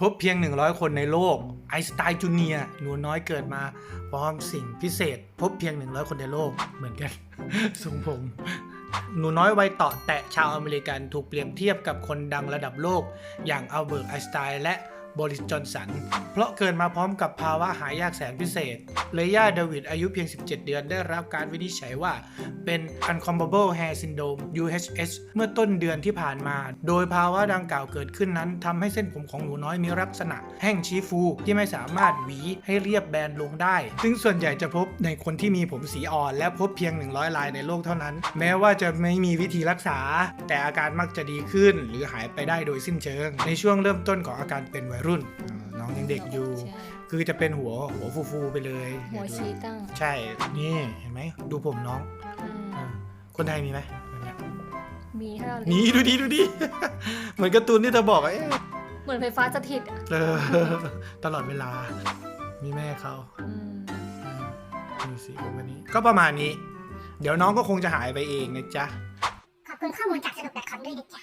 พบเพียง 100 คนในโลกไอสไตน์จูเนียหนูน้อยเกิดมา พร้อมสิ่งพิเศษ พบเพียง 100 คนในโลกเหมือนกันทรงผม หนูน้อยวัยต่อแตะชาวอเมริกันถูกเปรียบเทียบกับคนดังระดับโลก อย่างอัลเบิร์ตไอสไตน์และ บริสจอนสัน เพราะเกิดมาพร้อมกับภาวะหายากแสนพิเศษ เลย่าเดวิดอายุเพียง 17 เดือนได้รับการวินิจฉัยว่า เป็น Uncombable Hair Syndrome UHS เมื่อต้นเดือนที่ผ่านมา โดยภาวะดังกล่าวเกิดขึ้นนั้นทำให้เส้นผมของหนูน้อยมีลักษณะ แห้งชี้ฟูที่ไม่สามารถหวีให้เรียบแบนลงได้ ซึ่งส่วนใหญ่จะพบในคนที่มีผมสีอ่อน และพบเพียง 100 รายในโลกเท่านั้น แม้ว่าจะไม่มีวิธีรักษา แต่อาการมักจะดีขึ้น หรือหายไปได้โดยสิ้นเชิง ในช่วงเริ่มต้นของอาการเป็นวัยรุ่นอ่าน้องยังเด็กอยู่ใช่คือจะเป็นหัวหัวฟูๆไปเลยหัวชี้ตั้ง ใช่นี่เห็นไหมดูผมน้องอืมอ่าคนไทยมีไหมแบบเนี้ยมีให้เราเล่นี่ดูดิดูดิเหมือนการ์ตูนที่เธอบอกอะเอ๊ะเหมือนไฟฟ้าสถิตอะเออตลอดเวลา มีแม่เขาอืมอืมดูสิวันนี้ ก็ประมาณนี้ เดี๋ยวน้องก็คงจะหายไปเองนะจ๊ะ ขอบคุณข้อมูลจากสนุก .com ด้วยนะจ๊ะ